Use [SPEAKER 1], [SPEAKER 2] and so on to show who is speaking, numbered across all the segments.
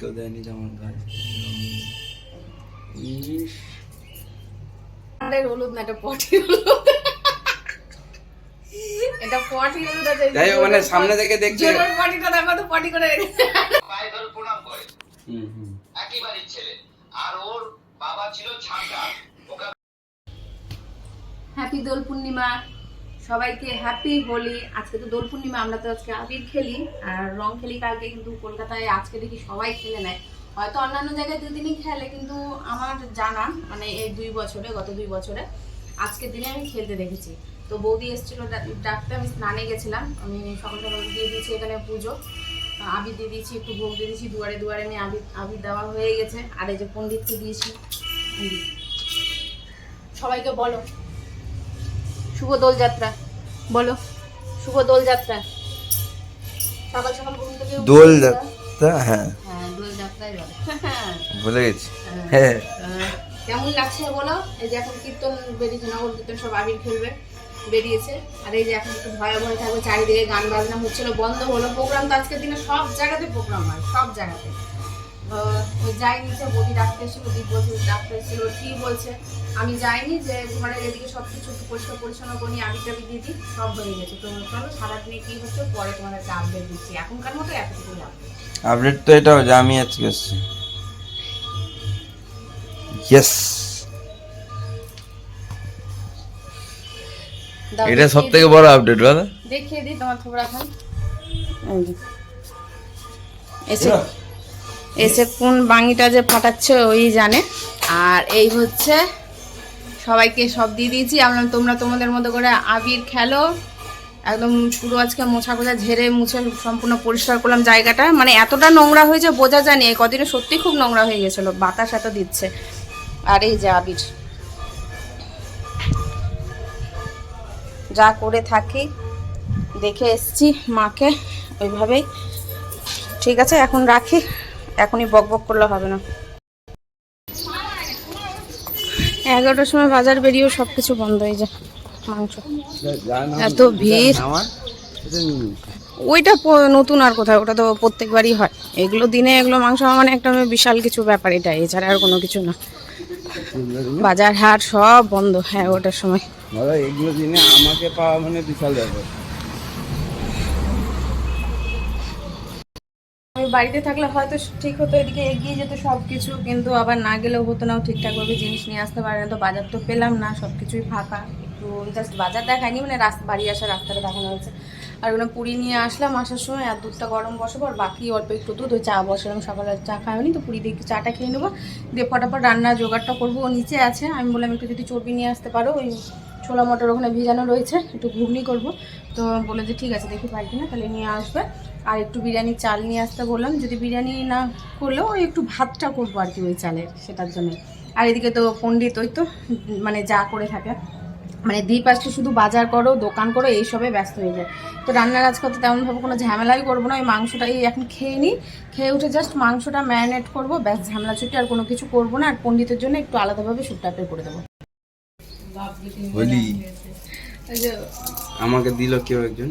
[SPEAKER 1] কেউ দেয়নি যেমন
[SPEAKER 2] হলুদ না এটা পটি হলুদ। এটা পটি হলুদ আছে।
[SPEAKER 1] যাই মানে সামনে থেকে দেখতে
[SPEAKER 2] জোরের পটিটা দেখো তো পটি করে রেখেছে।
[SPEAKER 3] পায়ে প্রণাম করে
[SPEAKER 1] হুম হুম।
[SPEAKER 3] একই ছেলে। আর ওর বাবা ছিল ছাঁকা
[SPEAKER 2] হ্যাপি দোল পূর্ণিমা সবাইকে হ্যাপি হোলি। আজকে তো দোল পূর্ণিমা আমরা তো আজকে আবির খেলি। আর রং খেলি কালকে, কিন্তু কলকাতায় আজকে দেখি সবাই খেলে নেয়। হয়তো অন্যান্য জায়গায় দুদিনই খেলে, কিন্তু আমার জানা মানে এই দুই বছরে, গত দুই বছরে, আজকের দিনে আমি খেলতে দেখেছি। তো বৌদি এসেছিল ডাকতে আমি স্নানে গেছিলাম। আমি সকাল সকাল দিয়ে দিয়েছি, এখানে পুজো। আবির দিয়ে দিয়েছি, একটু ভোগ দিয়ে দিয়েছি, দুয়ারে দুয়ারে নিয়ে আবির আবির দেওয়া হয়ে গেছে। আর এই যে পণ্ডিতকে দিয়েছি। সবাইকে বলো। শুভ দোলযাত্রা। বলো। শুভ দোলযাত্রা। সকাল সকাল ঘুম থেকে উঠে
[SPEAKER 1] দোল যাত্রা হ্যাঁ।
[SPEAKER 2] হ্যাঁ দোলযাত্রাই বলে।
[SPEAKER 1] ভুলে গেছি।
[SPEAKER 2] হ্যাঁ।
[SPEAKER 1] হ্যাঁ।
[SPEAKER 2] কেমন লাগছে বলো? এই যে এখন কীর্তন বেরিয়েছে নগর কীর্তন সব আবির খেলবে বেরিয়েছে। আর এই যে এখন একটু ভয়ে ভয়ে থাকবে চারিদিকে গান বাজনা হচ্ছিল বন্ধ হলো। প্রোগ্রাম তো আজকের দিনে সব জায়গাতে প্রোগ্রাম হয় সব জায়গাতে। যাই নিচে বদি ডাক্তার দীপ বলছে ডাক্তার এসেছিল কি বলছে। আমি যাইনি যে ঘরের এদিকে সব কিছু একটু পরিষ্কার পরিচ্ছন্ন করি আবি টাবি দিয়ে দিই সব হয়ে গেছে। তো চলো সারাদিনে কি হচ্ছে পরে তোমাদেরকে আপডেট দিচ্ছি। এখনকার মতো এতটুকু আপডেট
[SPEAKER 1] আপডেট তো এটাও যে আমি আজকে এসছি। ইয়েস এটা সব থেকে বড় আপডেট বলো
[SPEAKER 2] দেখিয়ে দিই তোমার থোবরা খান এই যে। এসে এসে কোন বাঙিটা যে ফাটাচ্ছে ওই জানে। আর এই হচ্ছে সবাইকে সব দিয়ে দিয়েছি। আমরা তোমরা তোমাদের মতো করে আবির খেলো। একদম পুরো আজকে মোছা কোছা ঝেড়ে মুছে সম্পূর্ণ পরিষ্কার করলাম জায়গাটা। মানে এতটা নোংরা হয়েছে, বোঝা যায়নি এই কদিনে সত্যি খুব নোংরা হয়ে গেছিল, বাতাস এত দিচ্ছে। আর এই যে আবির। যা করে থাকি, দেখে এসছি মাকে ওইভাবেই। ঠিক আছে, এখন রাখি। এখনই বক বক করলে হবে না। এগারোটার সময় বাজার বেরিয়েও সব কিছু বন্ধ হয়ে যায়, মাংস। এত ভিড়। ওইটা নতুন আর কোথায় ওটা তো প্রত্যেকবারই হয়। এগুলো দিনে এগুলো মাংস মানে একটা বিশাল কিছু ব্যাপার এটা, এছাড়া আর কোনো কিছু না। বাজার হাট সব বন্ধ হ্যাঁ ওটার সময়।
[SPEAKER 1] এগুলো দিনে আমাকে পাওয়া মানে বিশাল ব্যাপার।
[SPEAKER 2] আমি বাড়িতে থাকলে হয়তো ঠিক হতো, এদিকে এগিয়ে যেত সব কিছু কিন্তু আবার না গেলেও হতো না। ঠিকঠাকভাবে জিনিস নিয়ে আসতে পারে না, তো বাজার তো পেলাম না সব কিছুই ফাঁকা। একটু জাস্ট বাজার দেখায়নি মানে রাস্তা, বাড়ি আসার রাস্তাটা দেখানো হয়েছে। আর ওখানে পুরি নিয়ে আসলাম আসার সময়, আর দুধটা গরম বসাবো, আর বাকি অল্প একটু দুধ, ওই চা বসালাম, সকালে চা খাওয়ানি তো পুরি দিয়ে একটু চাটা খেয়ে নেব। দিয়ে ফটাফট রান্না জোগাড়টা করব, ও নিচে আছে, আমি বললাম একটু যদি চর্বি নিয়ে আসতে পারো, ওই ছোলা মটর ওখানে ভিজানো রয়েছে, একটু ঘুগনি করব। তো বলে যে ঠিক আছে, দেখি পাই কিনা, তাহলে নিয়ে আসবে। আর একটু বিরিয়ানি চাল নিয়ে আসতে বললাম। যদি বিরিয়ানি না করলেও ওই একটু ভাতটা করব আর কি ওই চালের সেটার জন্য। আর এদিকে তো পণ্ডিত ওই তো মানে যা করে থাকে। মানে দ্বীপ আজকে শুধু বাজার করো দোকান করো এইসবে ব্যস্ত হয়ে যায়। তো রান্নার আজকে তো তেমনভাবে কোনো ঝামেলাই করব না ওই মাংসটা এই এখন খেয়ে নিই। খেয়ে উঠে জাস্ট মাংসটা ম্যারিনেট করব ব্যাস ঝামেলা ছুটি আর কোনো কিছু করব না আর পণ্ডিতের জন্য একটু আলাদাভাবে টাইপের করে দেবো।
[SPEAKER 1] আমাকে দিল কেউ একজন?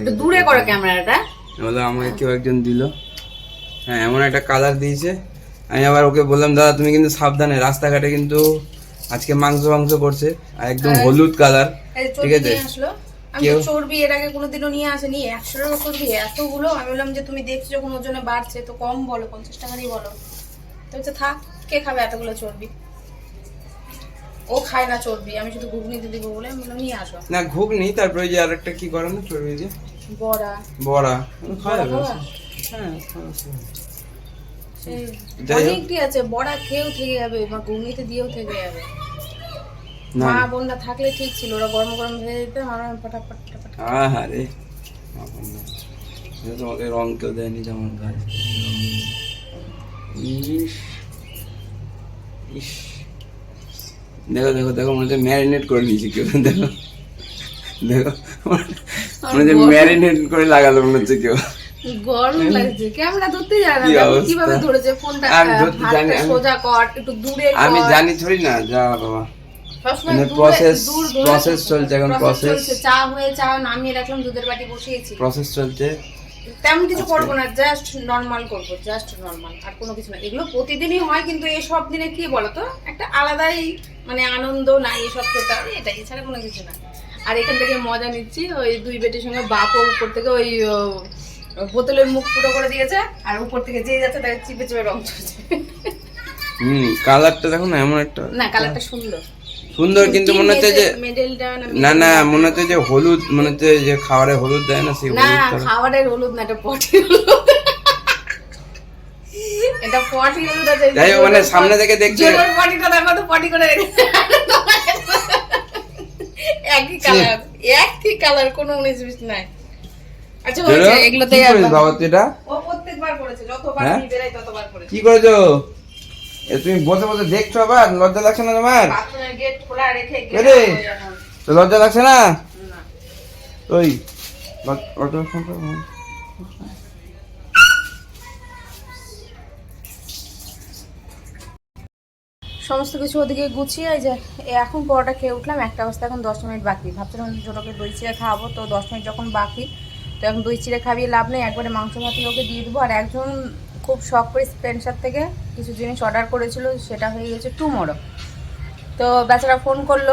[SPEAKER 2] একটু দূরে করো ক্যামেরাটা।
[SPEAKER 1] বলল আমাকে কেউ একজন দিল। হ্যাঁ এমন একটা কালার দিয়েছে। আমি আবার ওকে বললাম দাদা তুমি কিন্তু সাবধানে রাস্তাঘাটে কিন্তু আজকে মাংস মাংস করছে আর একদম হলুদ কালার ঠিক আছে?
[SPEAKER 2] আমি চর্বি এর আগে কোনোদিনও নিয়ে আসেনি একশো টাকা চর্বি এতগুলো। আমি বললাম যে তুমি দেখছ যখন ওজনে বাড়ছে তো কম বলো পঞ্চাশ টাকারই বলো। তো হচ্ছে থাক কে খাবে এতগুলো চর্বি? ও খায় না চর্বি আমি শুধু ঘুগনিতে দিব বলে আমি বললাম নিয়ে আসো।
[SPEAKER 1] না ঘুগনি তারপরে যে আরেকটা কি করে না চর্বি দিয়ে?
[SPEAKER 2] বড়া।
[SPEAKER 1] বড়া। খাওয়া হ্যাঁ।
[SPEAKER 2] অনেকটি আছে বড়া খেয়েও থেকে যাবে বা ঘুগনিতে দিয়েও থেকে যাবে।
[SPEAKER 1] না।
[SPEAKER 2] মা বোনরা থাকলে ঠিক ছিল ওরা গরম গরম ভেজে দিতে আমার ফটাফট ফটাফট
[SPEAKER 1] আহা রে তোমাকে রং কেউ দেয়নি যেমন গায়ে ইস ইস। দেখো দেখো দেখো মনে হচ্ছে ম্যারিনেট করে নিয়েছি কেউ। দেখো দেখো। মনে ম্যারিনেট করে লাগালো মনে হচ্ছে কেউ
[SPEAKER 2] গরম লাগছে ক্যামেরা ধরতে যায় না
[SPEAKER 1] কি
[SPEAKER 2] দেখো
[SPEAKER 1] অবস্থা?
[SPEAKER 2] কীভাবে ধরেছে ফোনটা
[SPEAKER 1] আমি জানি,
[SPEAKER 2] হাতটা সোজা কর একটু দূরে
[SPEAKER 1] আমি জানি থরি না যা বাবা মানে। চলছে এখন।
[SPEAKER 2] চা হয়ে চা নামিয়ে রাখলাম দুধের বাটি বসিয়েছি
[SPEAKER 1] প্রসেস চলছে
[SPEAKER 2] তেমন কিছু। করব না জাস্ট নর্মাল করব জাস্ট নর্মাল আর কোনো কিছু না এগুলো প্রতিদিনই হয় কিন্তু এসব দিনে কি বলতো একটা আলাদাই মানে আনন্দ না এসব খেতে হবে এটা এছাড়া কোনো কিছু না আর এখান থেকে মজা নিচ্ছি। ওই দুই বেটির সঙ্গে বাপও উপর থেকে ওই বোতলের মুখ ফুটো করে দিয়েছে আর উপর থেকে যে যাচ্ছে তাকে চিপে চিপে রং চলছে
[SPEAKER 1] হুম কালারটা দেখো না এমন একটা
[SPEAKER 2] না কালারটা সুন্দর।
[SPEAKER 1] সুন্দর কিন্তু মনে হচ্ছে যে
[SPEAKER 2] মেডেলটা
[SPEAKER 1] না না মনে হচ্ছে যে হলুদ মনে হচ্ছে যে খাবারে হলুদ দেয় না সেই
[SPEAKER 2] না খাবারের হলুদ না এটা পটি হলুদ। এটা পটি হলুদ আছে
[SPEAKER 1] মানে সামনে থেকে
[SPEAKER 2] দেখছি পটিটা দেখো তো পটি করে রেখেছে একই কালার একই কালার কোনো উনিশ বিশ নাই। আচ্ছা হয়েছে
[SPEAKER 1] কি বাবা তুই এটা
[SPEAKER 2] ও প্রত্যেকবার করেছে যতবার
[SPEAKER 1] হ্যাঁ?
[SPEAKER 2] বেরাই ততবার করেছে।
[SPEAKER 1] কি করেছ? এ তুমি বসে বসে দেখছ আবার? লজ্জা লাগছে না তোমার?
[SPEAKER 2] বাথরুমের গেট খোলা রেখে গেট
[SPEAKER 1] এরে। তো লজ্জা লাগছে না?
[SPEAKER 2] না।
[SPEAKER 1] ওই লজ্জা লাগছে না তো?
[SPEAKER 2] সমস্ত কিছু ওদিকে গুছিয়ে যে এখন পরোটা খেয়ে উঠলাম, একটা অবস্থা, এখন দশ মিনিট বাকি। ভাবছিলাম ছোটোকে দই চিড়ে খাওয়াবো, তো দশ মিনিট যখন বাকি, তো এখন দই চিড়ে খাবিয়ে লাভ নেই, একবারে মাংস ভাতি ওকে দিয়ে দেবো। আর একজন খুব শখ করে স্পেন্সার থেকে কিছু জিনিস অর্ডার করেছিল, সেটা হয়ে গেছে টুমোরো। তো বেচারা ফোন করল,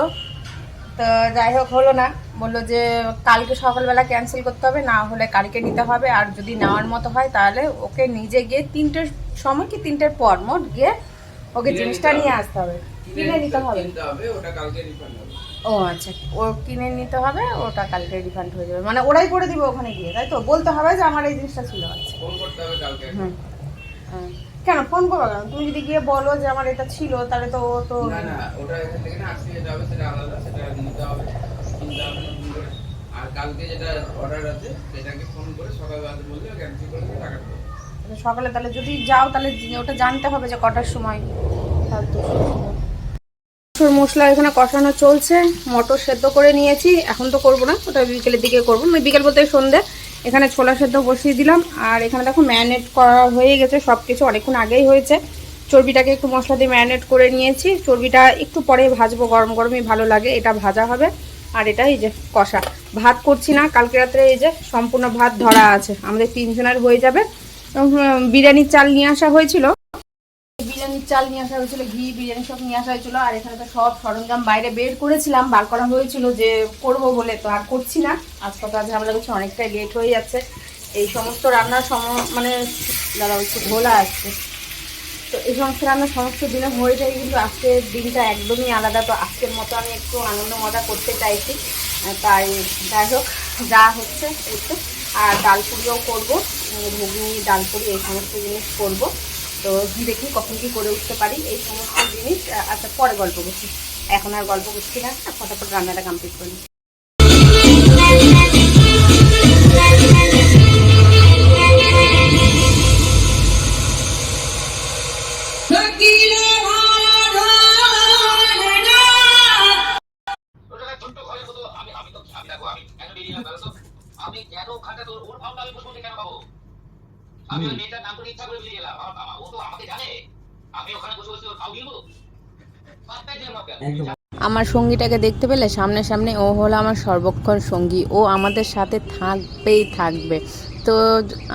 [SPEAKER 2] তো যাই হোক হলো না, বলল যে কালকে সকালবেলা ক্যান্সেল করতে হবে, না হলে কালকে নিতে হবে, আর যদি নেওয়ার মতো হয় তাহলে ওকে নিজে গিয়ে তিনটের সময় কি তিনটের পর মোট গিয়ে ওকে জিনিসটা নিয়ে আসতে হবে। কিনে নিতে হবে।
[SPEAKER 1] ওটা কালকে refund হবে।
[SPEAKER 2] ও আচ্ছা ও কিনে নিতে হবে ওটা কালকে রিফান্ড হয়ে যাবে। মানে ওরাই করে দিবে ওখানে গিয়ে তাই তো? বলতে হবে যে আমার এই জিনিসটা ছিল আচ্ছা।
[SPEAKER 1] ফোন করতে হবে কালকে।
[SPEAKER 2] হুম। হ্যাঁ। কেন ফোন করব কেন? তুমি যদি গিয়ে বলো যে আমার এটা ছিল তাহলে তো ও তো
[SPEAKER 1] না, না, ওটা এখান থেকে না আজকে যেটা হবে সেটা আলাদা, সেটা নিতে হবে, কিনতে হবে আর কালকে যেটা অর্ডার আছে সেটাকে ফোন করে সকালবেলা বললে ক্যান্সেল করে টাকা
[SPEAKER 2] সকালে তাহলে যদি যাও তাহলে ওটা জানতে হবে যে কটার সময় মসুর মশলা এখানে কষানো চলছে, মটর সেদ্ধ করে নিয়েছি, এখন তো করব না, ওটা বিকেলের দিকে করব। মানে বিকেল বলতে সন্ধে, এখানে ছোলা সেদ্ধ বসিয়ে দিলাম, আর এখানে দেখো ম্যারিনেট করা হয়ে গেছে সব কিছু অনেকক্ষণ আগেই হয়েছে। চর্বিটাকে একটু মশলা দিয়ে ম্যারিনেট করে নিয়েছি, চর্বিটা একটু পরে ভাজবো, গরম গরমই ভালো লাগে, এটা ভাজা হবে। আর এটা এই যে কষা, ভাত করছি না, কালকে রাত্রে এই যে সম্পূর্ণ ভাত ধরা আছে, আমাদের তিনজনের হয়ে যাবে। বিরিয়ানির চাল নিয়ে আসা হয়েছিল। বিরিয়ানির চাল নিয়ে আসা হয়েছিল, ঘি, বিরিয়ানি সব নিয়ে আসা হয়েছিল, আর এখানে তো সব সরঞ্জাম বাইরে বের করেছিলাম, বার করা হয়েছিল যে করব বলে তো আর করছি না। আজ আজ ঝামেলা করছি অনেকটাই লেট হয়ে যাচ্ছে। এই সমস্ত রান্নার সম মানে দাদা একটু ঘোলা আসছে। তো এই সমস্ত রান্না সমস্ত দিনে হয়ে যায়, কিন্তু আজকের দিনটা একদমই আলাদা। তো আজকের মতো আমি একটু আনন্দ মজা করতে চাইছি। তাই যাই হোক, যা হচ্ছে, একটু আর ডাল পুরিও করব। ঘুগনি, ডাল পুরি, এই সমস্ত জিনিস করব। তো দেখি কখন কি করে উঠতে পারি এই সমস্ত জিনিস। আচ্ছা পরে গল্প করছি। এখন আর গল্প করছি না। ফটাফট রান্নাটা কমপ্লিট করি
[SPEAKER 3] আমি মেয়েটার নাম করে ইচ্ছা করে বেরিয়ে গেলাম। আমার ও তো আমাকে জানে। আমি ওখানে বসে বসে ওর ভাও গিলবো। পাত্তাই দিলাম না ওকে আমি।
[SPEAKER 2] আমার সঙ্গীটাকে দেখতে পেলে সামনে সামনে ও হলো আমার সর্বক্ষণ সঙ্গী। ও আমাদের সাথে থাকবেই থাকবে। তো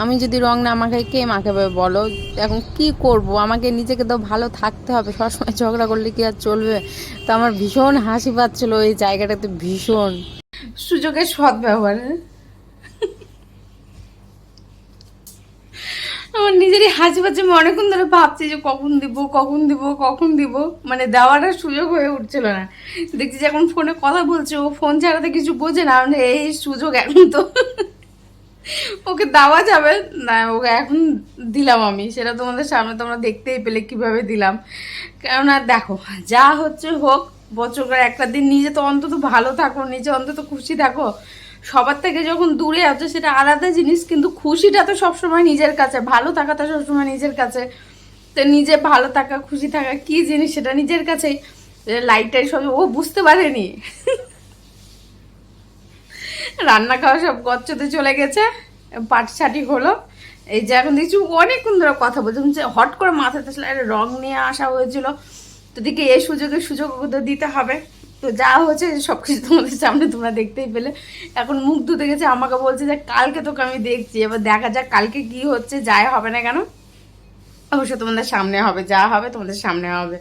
[SPEAKER 2] আমি যদি রং না আমাকে কে মাখাবে বলো? এখন কি করব? আমাকে নিজেকে তো ভালো থাকতে হবে। সবসময় ঝগড়া করলে কি আর চলবে? তো আমার ভীষণ হাসি পাচ্ছিল এই জায়গাটাতে ভীষণ। সুযোগের সৎ আমার নিজেরই হাসি পাচ্ছে আমি অনেকক্ষণ ধরে ভাবছি যে কখন দিব কখন দিব কখন দিব। মানে দেওয়াটা সুযোগ হয়ে উঠছিল না। দেখছি যে এখন ফোনে কথা বলছে, ও ফোন ছাড়াতে কিছু বোঝে না। এই সুযোগ এখন তো। ওকে দেওয়া যাবে। না, ওকে এখন দিলাম আমি। সেটা তোমাদের সামনে তোমরা দেখতেই পেলে কীভাবে দিলাম। কেননা দেখো, যা হচ্ছে হোক, বছর একটা দিন নিজে তো অন্তত ভালো থাকো, নিজে অন্তত খুশি থাকো। সবার থেকে যখন দূরে আছো সেটা আলাদা জিনিস, কিন্তু খুশিটা তো সবসময় নিজের কাছে, ভালো থাকাটা সবসময় নিজের কাছে। তো নিজে ভালো থাকা, খুশি থাকা কি জিনিস সেটা নিজের কাছেই লাইটটাই সব, ও বুঝতে পারেনি। রান্না খাওয়া সব গচ্ছতে চলে গেছে, পাট ছাটি হলো। এই যে এখন দেখছি অনেকক্ষণ ধরে কথা বলছে যে হট করে মাথাতে আসলে রং নিয়ে আসা হয়েছিল। তো দিকে এই সুযোগে সুযোগ দিতে হবে। তো যা হচ্ছে সব কিছু তোমাদের সামনে তোমরা দেখতেই পেলে। এখন মুখ ধুতে গেছে, আমাকে বলছে যে কালকে তোকে আমি দেখছি, এবার দেখা যাক কালকে কি হচ্ছে যাই হবে না কেন? অবশ্য তোমাদের সামনে হবে, যা হবে তোমাদের সামনে হবে।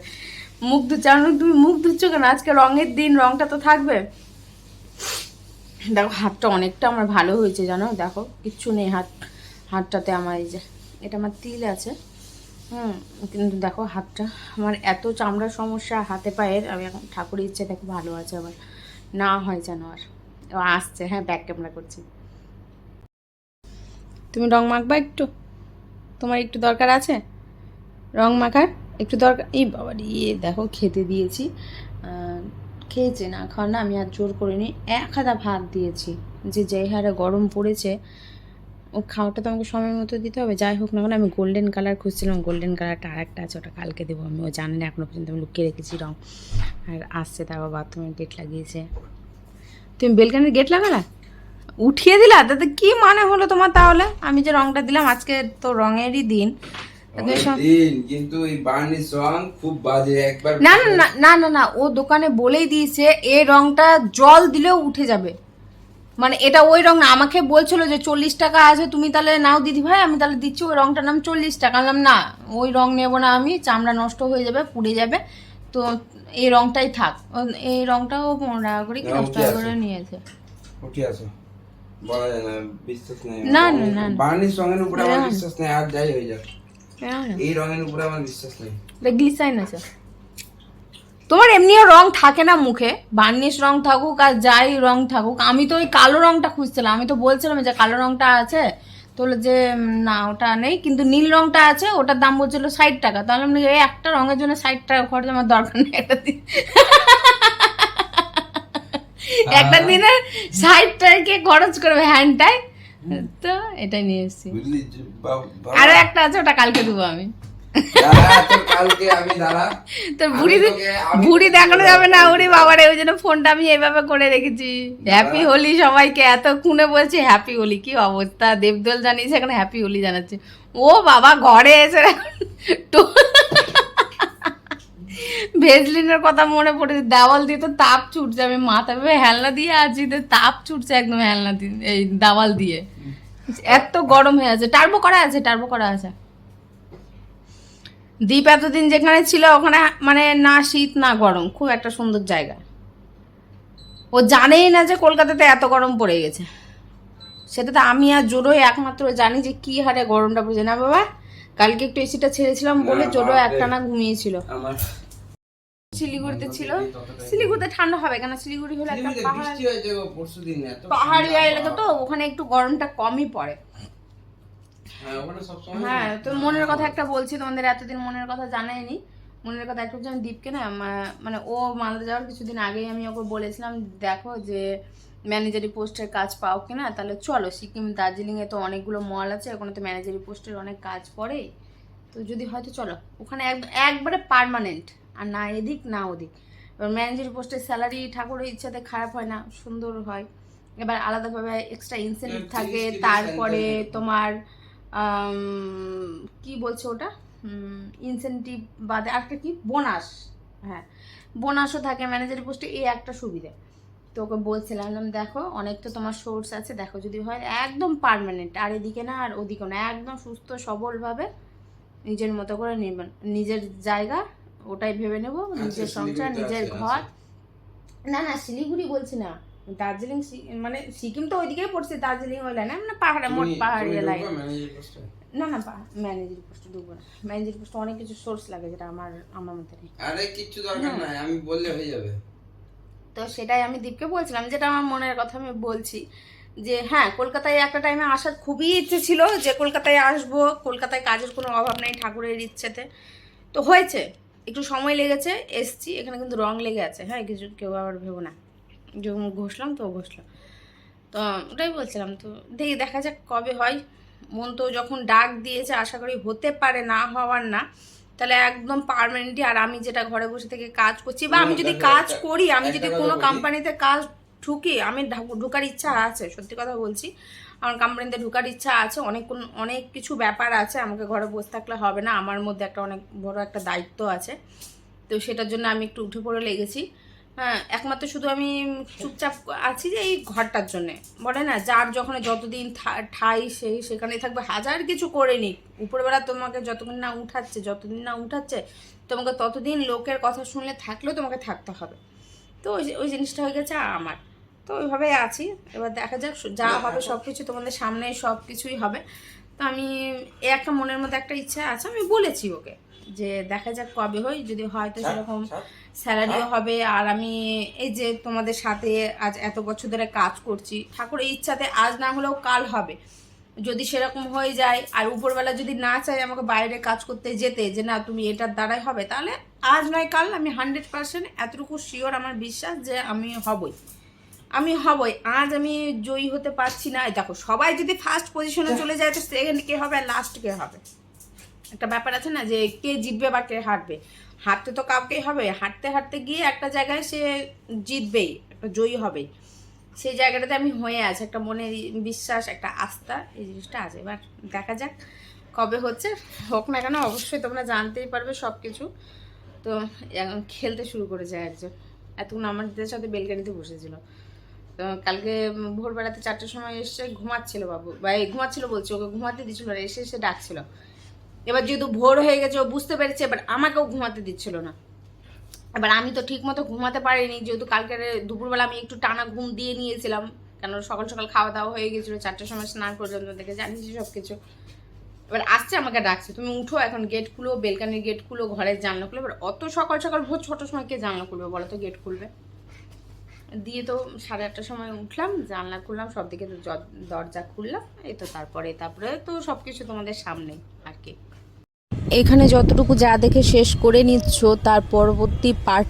[SPEAKER 2] মুখ ধুচ্ছে তুমি মুখ ধুচ্ছ কেন? আজকে রঙের দিন রংটা তো থাকবে। দেখো, হাতটা অনেকটা আমার ভালো হয়েছে, জানো? দেখো, কিচ্ছু নেই হাত, হাতটাতে আমার এই যে, এটা আমার তিল আছে। হুম, কিন্তু দেখো হাতটা, আমার এত চামড়ার সমস্যা হাতে পায়ের, আমি এখন ঠাকুরের ইচ্ছে দেখো ভালো আছে আমার না হয় যেন আর। আসছে হ্যাঁ ব্যাক ক্যামেরা করছি। তুমি রং মাখবা একটু? তোমার একটু দরকার আছে? রং মাখার? একটু দরকার এই বাবা ইয়ে দেখো খেতে দিয়েছি। খেয়েছে না খাওয়া না, আমি আর জোর করিনি। এক হাতা ভাত দিয়েছি। যে যেই হারে গরম পড়েছে খাওয়াটা তো আমাকে সময় মতো দিতে হবে। যাই হোক না কেন আমি গোল্ডেন কালার খুঁজছিলাম। গোল্ডেন কালারটা আরেকটা আছে ওটা কালকে দেবো আমি। ও জানি না এখনও পর্যন্ত আমি লুকিয়ে রেখেছি রং। আর আসছে তারপর বাথরুমের গেট লাগিয়েছে। তুমি বেলকানির গেট লাগালা? উঠিয়ে দিলা? তাতে কি মানে হলো তোমার তাহলে? আমি যে রংটা দিলাম আজকে তো রঙেরই দিন। সব-
[SPEAKER 1] কিন্তু এই বার্নিশ রং খুব বাজে একবার
[SPEAKER 2] না না না না না না ও দোকানে বলেই দিয়েছে এই রংটা জল দিলেও উঠে যাবে। মানে এটা ওই রং না আমাকে বলছিল যে চল্লিশ টাকা আছে তুমি তাহলে নাও দিদি ভাই আমি তাহলে দিচ্ছি ওই রংটার নাম চল্লিশ টাকা। বললাম না ওই রং নেব না আমি চামড়া নষ্ট হয়ে যাবে পুড়ে যাবে তো এই রংটাই থাক। এই রংটাও পনেরো টাকা করে দশ টাকা করে নিয়েছে।
[SPEAKER 1] না
[SPEAKER 2] না, না।
[SPEAKER 1] বার্নিশ রঙের উপরে আমার
[SPEAKER 2] না।
[SPEAKER 1] বিশ্বাস নেই আর যাই হয়ে যাক। এই রঙের উপরে আমার বিশ্বাস নেই।
[SPEAKER 2] গ্লিসাইন আছে। তোমার এমনিও রং থাকে না মুখে বার্নিশ রং থাকুক আর যাই রং থাকুক আমি তো ওই কালো রংটা খুঁজছিলাম আমি তো বলছিলাম যে কালো রংটা আছে তো বলল যে না ওটা নেই কিন্তু নীল রংটা আছে ওটার দাম বলছিল ষাট টাকা তাহলে আমি এই একটা রঙের জন্য ষাট টাকা খরচ আমার দরকার নেই একটা দিন। একটা দিনে ষাট টাকা খরচ করবে হ্যান্ডটাই তো এটাই নিয়ে এসেছি। আরও একটা আছে ওটা কালকে দেবো আমি।
[SPEAKER 1] তোর
[SPEAKER 2] বুড়ি বুড়ি দেখানো যাবে না। ওরে বাবারে ওই জন্য ফোনটা আমি এইভাবে করে রেখেছি। হ্যাপি হোলি সবাইকে এত খুনে বলছে হ্যাপি হোলি কি অবস্থা? দেবদোল জানিয়েছে এখানে হ্যাপি হোলি জানাচ্ছে। ও বাবা ঘরে এসে ভেজলিনের কথা মনে পড়েছে দেওয়াল দিয়ে তো তাপ ছুটছে আমি মাথা ভেবে হেলনা দিয়ে আছি তো তাপ ছুটছে একদম হেলনা দিয়ে এই দেওয়াল দিয়ে। এত গরম হয়ে আছে টার্বো করা আছে টার্বো করা আছে। দ্বীপ এতদিন যেখানে ছিল ওখানে মানে না শীত না গরম খুব একটা সুন্দর জায়গা। ও জানেই না যে কলকাতাতে এত গরম পড়ে গেছে। সেটা তো আমি আর জোরোই একমাত্র জানি যে কি হারে গরমটা পড়েছে। না বাবা কালকে একটু এসিটা ছেড়েছিলাম বলে জোরো। একটানা ঘুমিয়েছিল। শিলিগুড়িতে ছিল। শিলিগুড়িতে ঠান্ডা হবে কেন? শিলিগুড়ি হলো একটা পাহাড় পাহাড়ি। এলাকা তো ওখানে একটু গরমটা কমই পড়ে।
[SPEAKER 1] হ্যাঁ, ওখানে
[SPEAKER 2] হ্যাঁ তো মনের কথা একটা বলছি তোমাদের এতদিন মনের কথা জানাইনি। মনের কথা একটু আমি দীপকে না মানে ও মালদা যাওয়ার কিছুদিন আগেই আমি ওকে বলেছিলাম দেখো যে ম্যানেজারি পোস্টের কাজ পাও কিনা তাহলে চলো সিকিম দার্জিলিংয়ে তো অনেকগুলো মল আছে ওখানে তো ম্যানেজারি পোস্টের অনেক কাজ পড়ে। তো যদি হয়তো চলো ওখানে এক- একবারে পার্মানেন্ট আর না এদিক না ওদিক। এবার ম্যানেজারি পোস্টের স্যালারি ঠাকুরের ইচ্ছাতে খারাপ হয় না সুন্দর হয়। এবার আলাদাভাবে এক্সট্রা ইনসেন্টিভ থাকে তারপরে তোমার কি বলছে ওটা? ইনসেন্টিভ বাদে একটা কি? বোনাস হ্যাঁ বোনাসও থাকে ম্যানেজার পোস্টে এই একটা সুবিধা। তো ওকে বলছিলাম দেখো অনেক তো তোমার সোর্স আছে দেখো যদি হয় একদম পারমানেন্ট আর এদিকে না আর ওদিকে না একদম সুস্থ সবলভাবে নিজের মতো করে নেবেন নিজের জায়গা ওটাই ভেবে নেব নিজের সংসার নিজের ঘর। না না শিলিগুড়ি বলছি না। দার্জিলিং মানে সিকিম তো ওইদিকেই পড়ছে দার্জিলিং ওই লাইনে মানে পাহাড়ে মোট পাহাড়ি এলাকায়? না না ম্যানেজারি পোস্টে না। ম্যানেজারি পোস্টে অনেক কিছু সোর্স লাগে যেটা আমার আমার মধ্যে নেই।
[SPEAKER 1] আরে কিচ্ছু দরকার নাই আমি বললে হয়ে যাবে।
[SPEAKER 2] তো সেটাই আমি দীপকে বলছিলাম যেটা আমার মনের কথা আমি বলছি যে হ্যাঁ কলকাতায় একটা টাইমে আসার খুবই ইচ্ছে ছিল যে কলকাতায় আসব কলকাতায় কাজের কোনো অভাব নেই ঠাকুরের ইচ্ছেতে। তো হয়েছে একটু সময় লেগেছে এসছি এখানে কিন্তু রং লেগে আছে হ্যাঁ কিছু কেউ আবার ভেবো না। ঘষলাম তো ঘষলাম তো ওটাই বলছিলাম তো দেখি দেখা যাক কবে হয়। মন তো যখন ডাক দিয়েছে আশা করি হতে পারে না হওয়ার না। তাহলে একদম পার্মানেন্টলি আর আমি যেটা ঘরে বসে থেকে কাজ করছি বা আমি যদি কাজ করি আমি যদি কোনো কোম্পানিতে কাজ ঢুকি আমি ঢোকার ইচ্ছা আছে সত্যি কথা বলছি। আমার কোম্পানিতে ঢোকার ইচ্ছা আছে অনেক অনেক কিছু ব্যাপার আছে আমাকে ঘরে বসে থাকলে হবে না। আমার মধ্যে একটা অনেক বড় একটা দায়িত্ব আছে। তো সেটার জন্য আমি একটু উঠে পড়ে লেগেছি। হ্যাঁ একমাত্র শুধু আমি চুপচাপ আছি যে এই ঘরটার জন্যে। বলে না যার যখন যতদিন ঠাই সেই সেখানেই থাকবে। হাজার কিছু করে নিক। উপরবেলা তোমাকে যতক্ষণ না উঠাচ্ছে যতদিন না উঠাচ্ছে তোমাকে ততদিন লোকের কথা শুনলে থাকলেও তোমাকে থাকতে হবে। তো ওই ওই জিনিসটা হয়ে গেছে আমার। তো ওইভাবে আছি। এবার দেখা যাক যা হবে সব কিছু তোমাদের সামনে সব কিছুই হবে। তো আমি এ একটা মনের মধ্যে একটা ইচ্ছা আছে আমি বলেছি ওকে যে দেখা যাক কবে হয়। যদি হয়তো সেরকম স্যালারিও হবে আর আমি এই যে তোমাদের সাথে আজ এত বছর ধরে কাজ করছি ঠাকুরের ইচ্ছাতে আজ না হলেও কাল হবে। যদি সেরকম হয়ে যায় আর উপরবেলা যদি না চাই আমাকে বাইরে কাজ করতে যেতে যে না তুমি এটার দ্বারাই হবে তাহলে আজ নয় কাল আমি হান্ড্রেড পার্সেন্ট এতটুকু শিওর আমার বিশ্বাস যে আমি হবই। আমি হবই আজ আমি জয়ী হতে পারছি না। দেখো সবাই যদি ফার্স্ট পজিশনে চলে যায় তো সেকেন্ড কে হবে আর লাস্ট কে হবে। একটা ব্যাপার আছে না যে কে জিতবে বা কে হারবে। হারতে তো কাউকেই হবে। হাঁটতে হাঁটতে গিয়ে একটা জায়গায় সে জিতবেই, একটা জয়ী হবে সেই জায়গাটাতে আমি হয়ে আছি। একটা মনের বিশ্বাস, একটা আস্থা, এই জিনিসটা আছে। এবার দেখা যাক কবে হচ্ছে। হোক না কেন, অবশ্যই তোমরা জানতেই পারবে সব কিছু তো এখন খেলতে শুরু করে যায় একজন। এতক্ষণ আমাদের সাথে বেলকানিতে বসেছিল। তো কালকে ভোরবেলাতে চারটের সময় এসে ঘুমাচ্ছিল বাবু। বা এই ঘুমাচ্ছিল বলছি, ওকে ঘুমাতে দিচ্ছিল এসে এসে ডাকছিল। এবার যেহেতু ভোর হয়ে গেছে, ও বুঝতে পেরেছে এবার আমাকেও ঘুমাতে দিচ্ছিল না। এবার আমি তো ঠিক মতো ঘুমাতে পারিনি, যেহেতু কালকে দুপুরবেলা আমি একটু টানা ঘুম দিয়ে নিয়েছিলাম কেন সকাল সকাল খাওয়া দাওয়া হয়ে গেছিল, চারটের সময় স্নান পর্যন্ত থেকে জানিয়েছি সব কিছু এবার আসছে আমাকে ডাকছে, তুমি উঠো এখন গেট খুলো, বেলকানির গেট খুলো, ঘরের জানলা খুলো। এবার অত সকাল সকাল ভোর ছোটোর সময় কে জানলা খুলবে বলো তো গেট খুলবে? দিয়ে তো সাড়ে আটটার সময় উঠলাম, জানলা খুললাম সব দিকে দরজা খুললাম, এই তো তারপরে তারপরে তো সব কিছু তোমাদের সামনেই। এখানে যতটুকু যা দেখে শেষ করে নিচ্ছ তার পরবর্তী পার্ট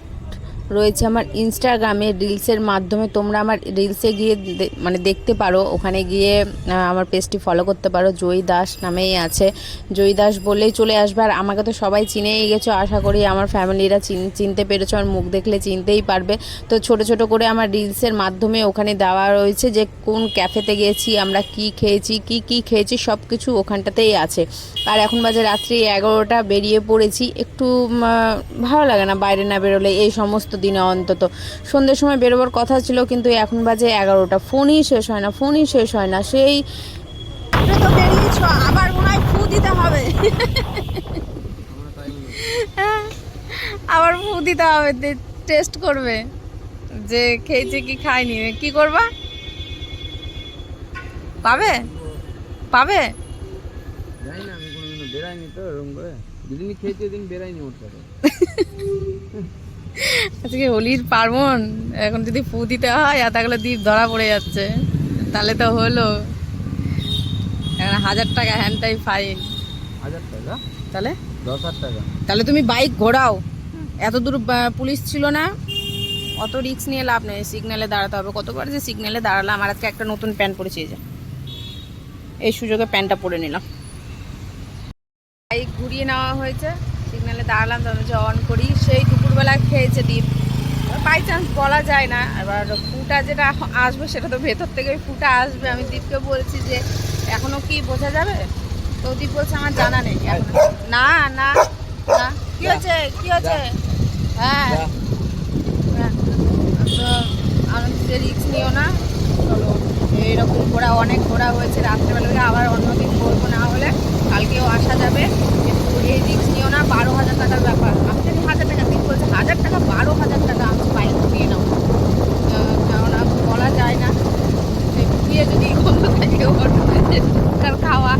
[SPEAKER 2] রয়েছে আমার ইনস্টাগ্রামে রিলসের মাধ্যমে। তোমরা আমার রিলসে গিয়ে মানে দেখতে পারো। ওখানে গিয়ে আমার পেজটি ফলো করতে পারো। জয়ী দাস নামেই আছে। জয়ী দাস বললেই চলে আসবে। আর আমাকে তো সবাই চিনেই গেছো। আশা করি আমার ফ্যামিলিরা চিন- চিনতে পেরেছ আর মুখ দেখলে চিনতেই পারবে। তো ছোট ছোট করে আমার রিলসের মাধ্যমে ওখানে দেওয়া রয়েছে যে, কোন ক্যাফেতে গেছি, আমরা কি খেয়েছি, কি কি খেয়েছি সব কিছু ওখানটাতেই আছে। আর এখন বাজে রাত্রি এগারোটা, বেরিয়ে পড়েছি। একটু ভালো লাগে না বাইরে না বেরোলে। এই সমস্ত দিনে অন্তত। সন্ধ্যের সময় বেরোবার কথা ছিল কিন্তু এখন বাজে এগারোটা। ফোনই শেষ হয় না ফোনই শেষ হয় না। সেই তো বেরিয়েছ আবার মনে হয় ফু দিতে হবে। আবার ফু দিতে হবে টেস্ট করবে। যে খেয়েছে কি খায়নি কি করবা? পাবে? পাবে?
[SPEAKER 1] জানি না আমি কোনোদিনও বেরাইনি তো এরকম করে। যেদিনই খেয়েছি ওদিন বেরাইনি ওর সাথে
[SPEAKER 2] আজকে হোলির পার্বণ এখন যদি ফু দিতে হয় আর তাহলে দ্বীপ ধরা পড়ে যাচ্ছে। তাহলে তো হলো। এখন হাজার টাকা হ্যান্ডটাই ফাইন
[SPEAKER 1] হাজার টাকা?
[SPEAKER 2] তাহলে?
[SPEAKER 1] দশ হাজার টাকা।
[SPEAKER 2] তাহলে তুমি বাইক ঘোরাও। এত দূর পুলিশ ছিল না। অত রিস্ক নিয়ে লাভ নেই। সিগন্যালে দাঁড়াতে হবে। কতবার যে সিগন্যালে দাঁড়ালাম আর আজকে একটা নতুন প্যান্ট পরেছি এই যে। এই সুযোগে প্যান্টটা পরে নিলাম। বাইক ঘুরিয়ে নেওয়া হয়েছে। সিগন্যালে দাঁড়ালাম তারপর যে অন করি সেই দুপুরবেলা খেয়েছে দ্বীপ বাই চান্স বলা যায় না এবার ফুটা যেটা আসবে সেটা তো ভেতর থেকে ফুটা আসবে। আমি দীপকে বলছি যে এখনও কি বোঝা যাবে? তো দীপ বলছে আমার জানা নেই না। না না কি হচ্ছে? কি হচ্ছে? হ্যাঁ। হ্যাঁ। তো আমি যে রিক্স নিও না। চলো এইরকম ঘোরা অনেক ঘোরা হয়েছে। রাত্রেবেলা আবার অন্যদিন করব না হলে। কালকেও আসা যাবে। কিন্তু এই রিক্স নিও না বারো হাজার টাকার ব্যাপার। আমি হাজার হাজার টাকা বারো হাজার টাকা আমি বাইক দিয়ে আহ, কেননা বলা যায় না যে যদি অন্য থেকে ওর খাওয়া